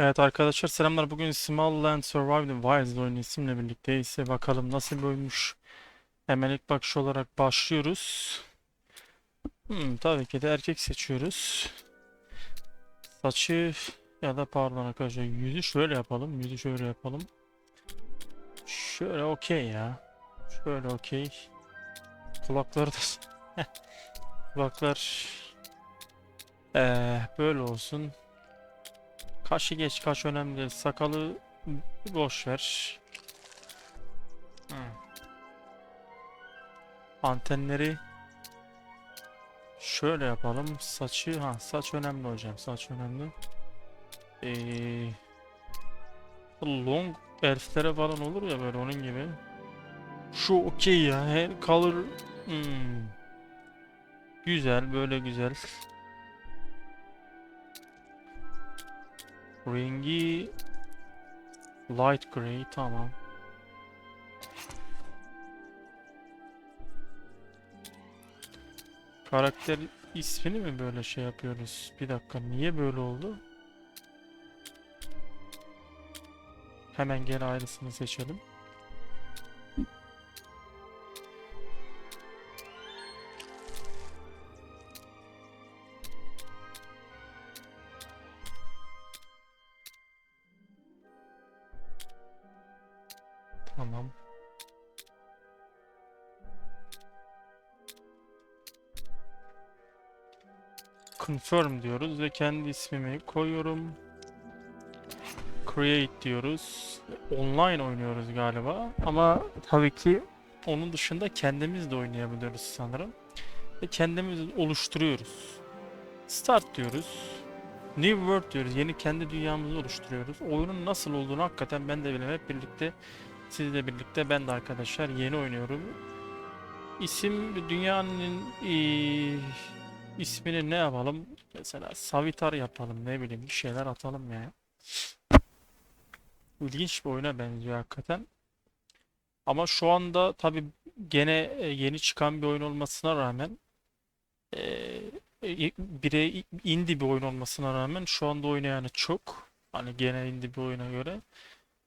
Evet arkadaşlar selamlar. Bugün Small Land Survive the Wilds oyunu isimle birlikte ise bakalım nasıl bir oyunmuş. Hemen ilk bakış olarak başlıyoruz. Hmm, tabii ki de erkek seçiyoruz. Saçı ya da pardon arkadaşlar yüzü şöyle yapalım. Yüzü şöyle yapalım. Şöyle okey ya. Şöyle okey. Kulakları da kulaklar Ee, böyle olsun. Kaşı geç kaş önemli değil. Sakalı boş ver. Hı. Antenleri şöyle yapalım. Saçı ha saç önemli hocam. Saç önemli. Ee, long elflere falan olur ya böyle onun gibi. Şu okey ya. Her color hmm. Güzel böyle güzel. Rengi light gray tamam. Karakter ismini mi böyle şey yapıyoruz? Bir dakika niye böyle oldu? Hemen geri ayrısını seçelim. Tamam. Confirm diyoruz ve kendi ismimi koyuyorum. Create diyoruz. Online oynuyoruz galiba ama tabii ki onun dışında kendimiz de oynayabiliyoruz sanırım. Ve kendimiz oluşturuyoruz. Start diyoruz. New World diyoruz. Yeni kendi dünyamızı oluşturuyoruz. Oyunun nasıl olduğunu hakikaten ben de bilmem. Hep birlikte Sizle birlikte ben de arkadaşlar yeni oynuyorum. İsim dünyanın eee, ismini ne yapalım? Mesela Savitar yapalım ne bileyim bir şeyler atalım ya. İlginç bir oyuna benziyor hakikaten. Ama şu anda tabi gene e, yeni çıkan bir oyun olmasına rağmen eee e, bire indie bir oyun olmasına rağmen şu anda oynayanı çok. Hani gene indie bir oyuna göre.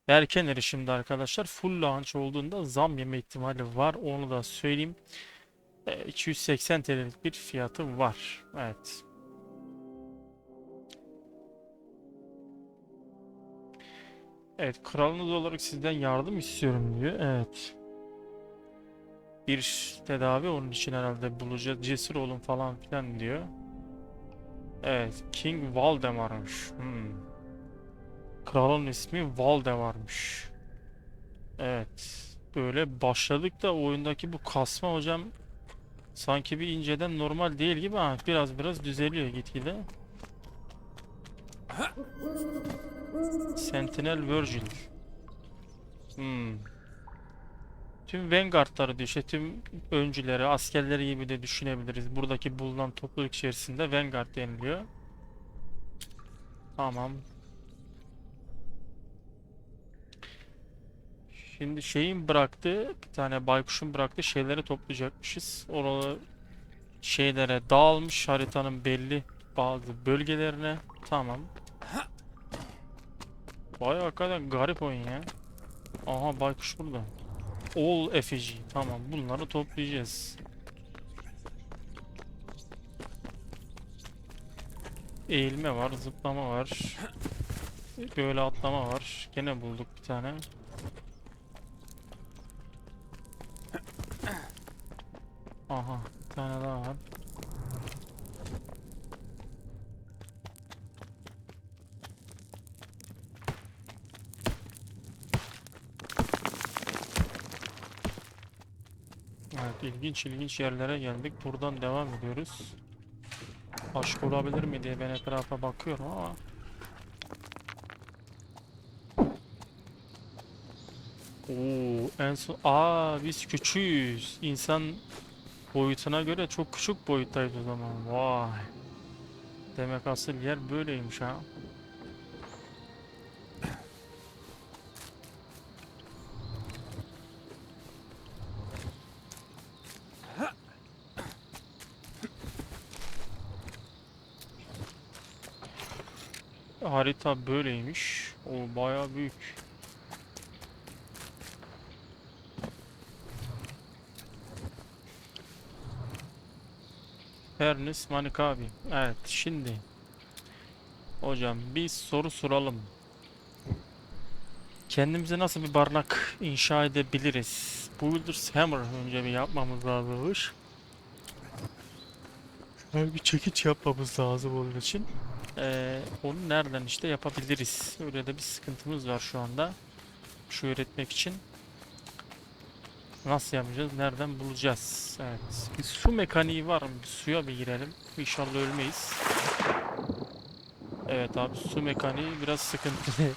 Erken erişimde arkadaşlar full launch olduğunda zam yeme ihtimali var. Onu da söyleyeyim. E, 280 TL'lik bir fiyatı var. Evet. Evet, kralınız olarak sizden yardım istiyorum diyor. Evet. Bir tedavi onun için herhalde bulacağız. Cesur olun falan filan diyor. Evet, King Valdemar'mış. Hmm. Kralın ismi Valde varmış. Evet. Böyle başladık da oyundaki bu kasma hocam sanki bir inceden normal değil gibi ama biraz biraz düzeliyor gitgide. Sentinel Virgil. Hmm. Tüm Vanguard'ları diyor işte tüm öncüleri, askerleri gibi de düşünebiliriz. Buradaki bulunan topluluk içerisinde Vanguard deniliyor. Tamam. Şimdi şeyin bıraktığı bir tane baykuşun bıraktığı şeyleri toplayacakmışız. Oralı şeylere dağılmış haritanın belli bazı bölgelerine. Tamam. Bayağı hakikaten garip oyun ya. Aha baykuş burada. All effigy. Tamam bunları toplayacağız. Eğilme var, zıplama var. Böyle atlama var. Gene bulduk bir tane. Aha, bir tane daha var. Evet, ilginç ilginç yerlere geldik. Buradan devam ediyoruz. Başka olabilir mi diye ben etrafa bakıyorum ama Oo, en son aa biz küçüğüz. İnsan boyutuna göre çok küçük boyuttayız o zaman. Vay. Demek asıl yer böyleymiş ha. harita böyleymiş. O bayağı büyük. Ernest Manikabi. Evet şimdi. Hocam bir soru soralım. Kendimize nasıl bir barınak inşa edebiliriz? Builder's Hammer önce bir yapmamız lazımmış. Yani bir çekiç yapmamız lazım onun için. Ee, onu nereden işte yapabiliriz? Öyle de bir sıkıntımız var şu anda. Şu üretmek için. Nasıl yapacağız? Nereden bulacağız? Evet. Bir su mekaniği var mı? Bir suya bir girelim. İnşallah ölmeyiz. Evet abi su mekaniği biraz sıkıntılı.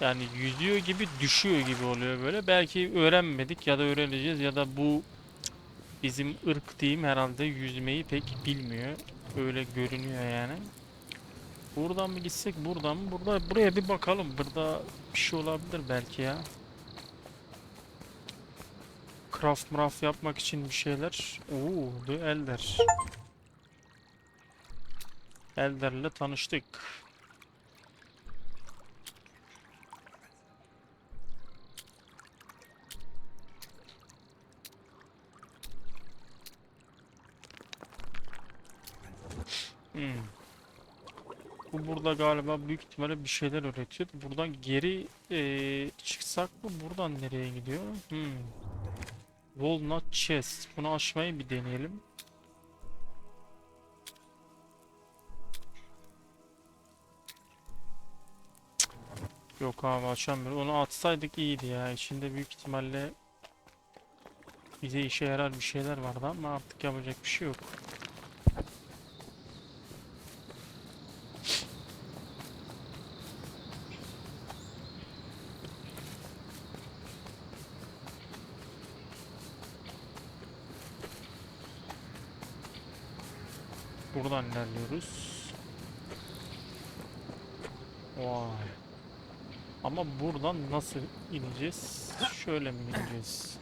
Yani yüzüyor gibi düşüyor gibi oluyor böyle. Belki öğrenmedik ya da öğreneceğiz ya da bu bizim ırk diyeyim herhalde yüzmeyi pek bilmiyor. Öyle görünüyor yani. Buradan mı gitsek buradan mı? Burada buraya bir bakalım. Burada bir şey olabilir belki ya. Craft mraf yapmak için bir şeyler. Oo, The Elder. Elder'le tanıştık. Hmm. Bu burada galiba büyük ihtimalle bir şeyler üretiyor. Buradan geri eee, çıksak mı? Buradan nereye gidiyor? Hmm. Walnut chest. Bunu açmayı bir deneyelim. Yok abi açamıyorum. Onu atsaydık iyiydi ya. İçinde büyük ihtimalle bize işe yarar bir şeyler vardı ama artık yapacak bir şey yok. Buradan ilerliyoruz. Vay. Ama buradan nasıl ineceğiz? Şöyle mi ineceğiz?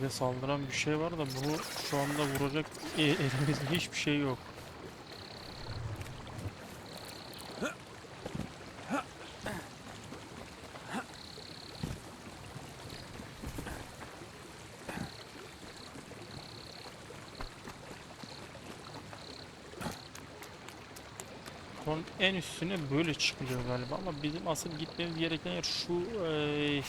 Bize saldıran bir şey var da bunu şu anda vuracak e- elimizde hiçbir şey yok. Onun en üstüne böyle çıkılıyor galiba ama bizim asıl gitmemiz gereken yer şu eee,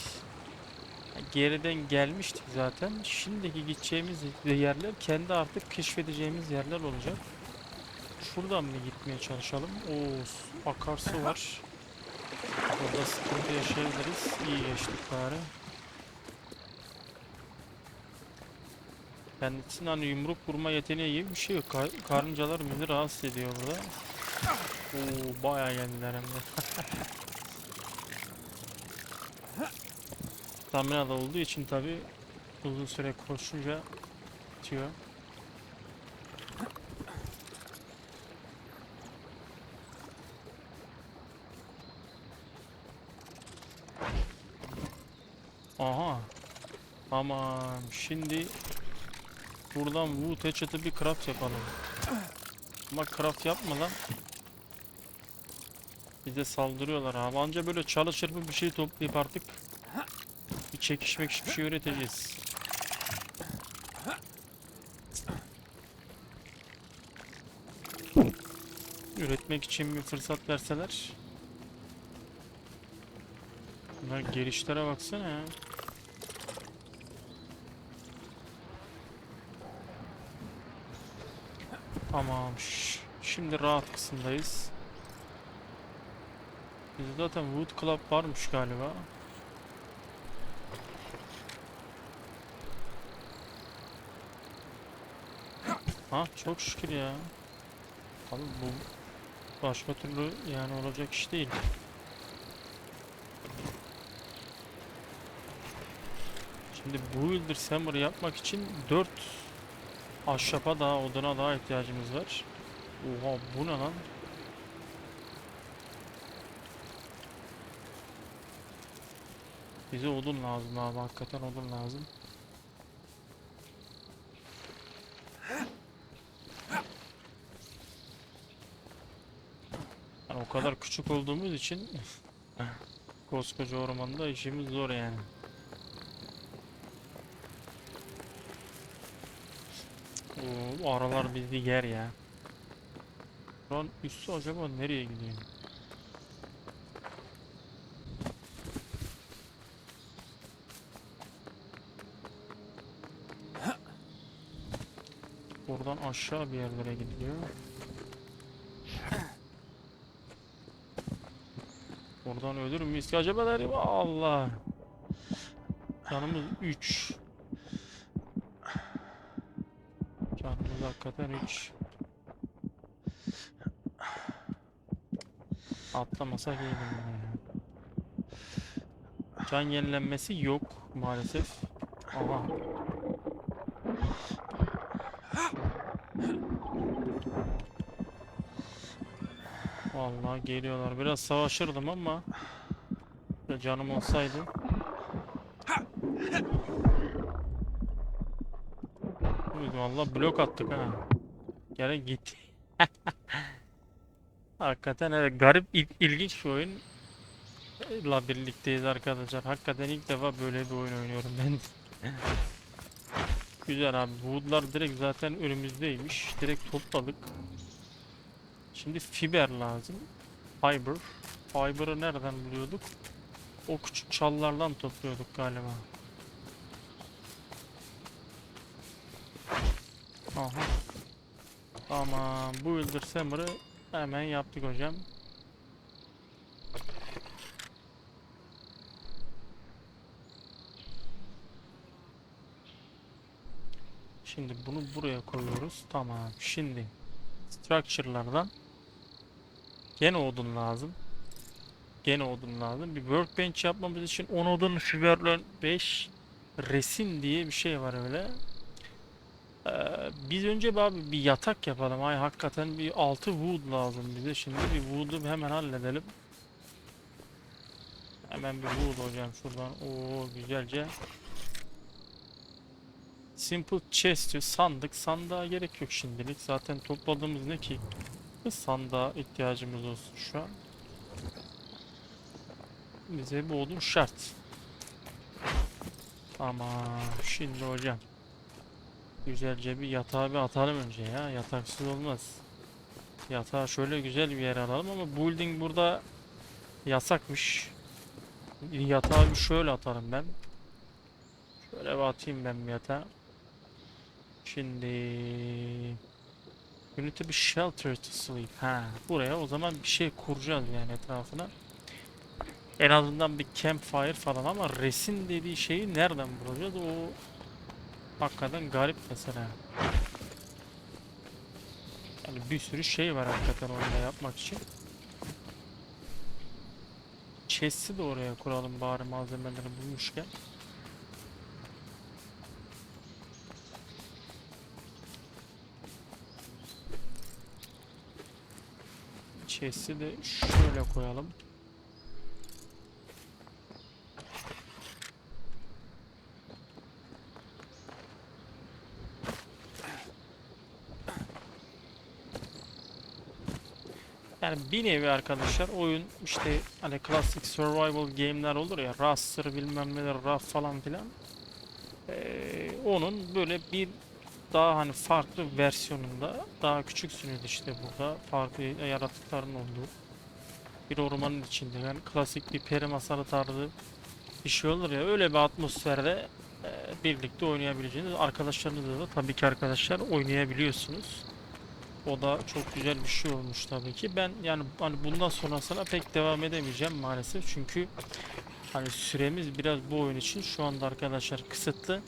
geriden gelmiştik zaten. Şimdiki gideceğimiz yerler kendi artık keşfedeceğimiz yerler olacak. Şuradan mı gitmeye çalışalım? Oo, su- akarsu var. Burada sıkıntı yaşayabiliriz. İyi geçtik bari. Kendisinin hani yumruk vurma yeteneği gibi bir şey yok. Kar- karıncalar bizi rahatsız ediyor burada. Oo, bayağı geldiler hem de. Stamina'da olduğu için tabi uzun süre koşunca bitiyor. Aha. Tamam. Şimdi buradan Wood Hatchet'ı bir craft yapalım. Ama craft yapmadan bize saldırıyorlar abi. Anca böyle çalı çırpı bir şey toplayıp artık çekişmek bir şey üreteceğiz. Üretmek için bir fırsat verseler. Bunlar gelişlere baksana ya. Tamam. Şimdi rahat kısımdayız. Bizde zaten Wood Club varmış galiba. Ha çok şükür ya. Abi bu başka türlü yani olacak iş değil. Şimdi Builder Summer yapmak için 4 ahşapa daha oduna daha ihtiyacımız var. Oha bu ne lan? Bize odun lazım abi hakikaten odun lazım. O kadar küçük olduğumuz için koskoca ormanda işimiz zor yani. Oo, aralar bizi yer ya. Şu an üstü acaba nereye gidiyor? Buradan aşağı bir yerlere gidiyor. Buradan ölür müyüz ki acaba derim Allah. Canımız 3. Canımız hakikaten 3. Atlamasak iyiydi. Can yenilenmesi yok maalesef. Aha. Vallahi geliyorlar. Biraz savaşırdım ama canım olsaydı. Vallahi blok attık ha. Gene git. Hakikaten evet garip il- ilginç bir oyun. La birlikteyiz arkadaşlar. Hakikaten ilk defa böyle bir oyun oynuyorum ben. Güzel abi. Woodlar direkt zaten önümüzdeymiş. Direkt topladık. Şimdi fiber lazım. Fiber. Fiber'ı nereden buluyorduk? O küçük çallardan topluyorduk galiba. Aha. Tamam. Bu Builder Summer'ı hemen yaptık hocam. Şimdi bunu buraya koyuyoruz. Tamam. Şimdi structure'lardan gene odun lazım. Gene odun lazım. Bir workbench yapmamız için 10 odun fiberle 5 resin diye bir şey var öyle. Ee, biz önce bir abi bir yatak yapalım. Ay hakikaten bir 6 wood lazım bize. Şimdi bir wood'u hemen halledelim. Hemen bir wood hocam şuradan. Oo güzelce. Simple chest. Sandık. Sandığa gerek yok şimdilik. Zaten topladığımız ne ki? Bir sandığa ihtiyacımız olsun şu an. Bize bu odun şart. Ama şimdi hocam. Güzelce bir yatağı bir atalım önce ya. Yataksız olmaz. Yatağı şöyle güzel bir yere alalım ama building burada yasakmış. Yatağı bir şöyle atarım ben. Şöyle bir atayım ben bir yatağı. Şimdi to be shelter to sleep. Ha, buraya o zaman bir şey kuracağız yani etrafına. En azından bir campfire falan ama resim dediği şeyi nereden bulacağız? O hakikaten garip mesela. Yani bir sürü şey var hakikaten orada yapmak için. Chest'i de oraya kuralım bari malzemeleri bulmuşken. Chest'i de şöyle koyalım. Yani bir nevi arkadaşlar oyun işte hani klasik survival game'ler olur ya Rust'ır bilmem neler Rust falan filan. Ee, onun böyle bir daha hani farklı versiyonunda daha küçüksünüz işte burada farklı yaratıkların olduğu bir ormanın içinde yani klasik bir peri masalı tarzı bir şey olur ya öyle bir atmosferde e, birlikte oynayabileceğiniz arkadaşlarınızla da tabii ki arkadaşlar oynayabiliyorsunuz. O da çok güzel bir şey olmuş tabii ki. Ben yani hani bundan sonrasına pek devam edemeyeceğim maalesef. Çünkü hani süremiz biraz bu oyun için şu anda arkadaşlar kısıtlı.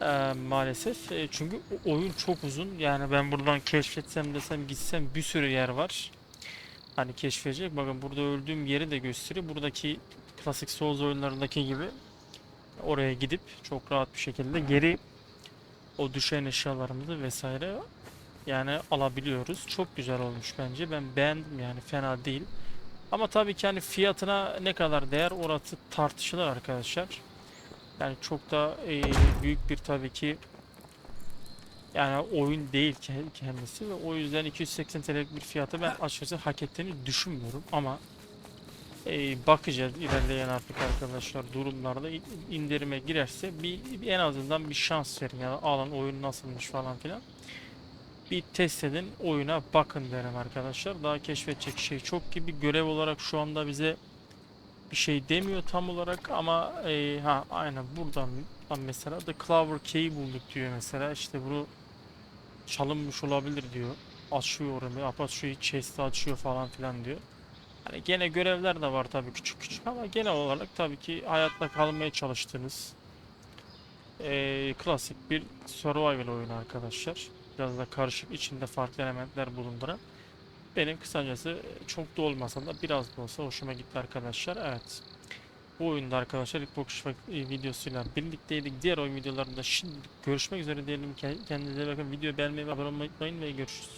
Ee, maalesef. E, çünkü oyun çok uzun. Yani ben buradan keşfetsem desem gitsem bir sürü yer var. Hani keşfedecek. Bakın burada öldüğüm yeri de gösteriyor. Buradaki klasik Souls oyunlarındaki gibi oraya gidip çok rahat bir şekilde geri o düşen eşyalarımızı vesaire yani alabiliyoruz. Çok güzel olmuş bence. Ben beğendim yani fena değil. Ama tabii ki hani fiyatına ne kadar değer orası tartışılır arkadaşlar. Yani çok da eee, büyük bir tabii ki yani oyun değil ke- kendisi ve o yüzden 280 TL'lik bir fiyatı ben açıkçası hak ettiğini düşünmüyorum ama eee, bakacağız ilerleyen artık arkadaşlar durumlarda indirime girerse bir, bir en azından bir şans verin ya alın oyun nasılmış falan filan. Bir test edin oyuna bakın derim arkadaşlar. Daha keşfedecek şey çok gibi. Görev olarak şu anda bize bir şey demiyor tam olarak ama eee, ha aynen buradan mesela The Clover Key'i bulduk diyor mesela işte bunu çalınmış olabilir diyor. Açıyor orayı, açıyor, chest'i açıyor falan filan diyor. Hani gene görevler de var tabii küçük küçük ama genel olarak tabii ki hayatta kalmaya çalıştığınız eee, klasik bir survival oyunu arkadaşlar. Biraz da karışık içinde farklı elementler bulunduran. Benim kısacası çok da olmasa da biraz da olsa hoşuma gitti arkadaşlar. Evet. Bu oyunda arkadaşlar ilk bakış e, videosuyla birlikteydik. Diğer oyun videolarında şimdi görüşmek üzere diyelim. Kendinize bakın. Videoyu beğenmeyi ve abone olmayı unutmayın ve görüşürüz.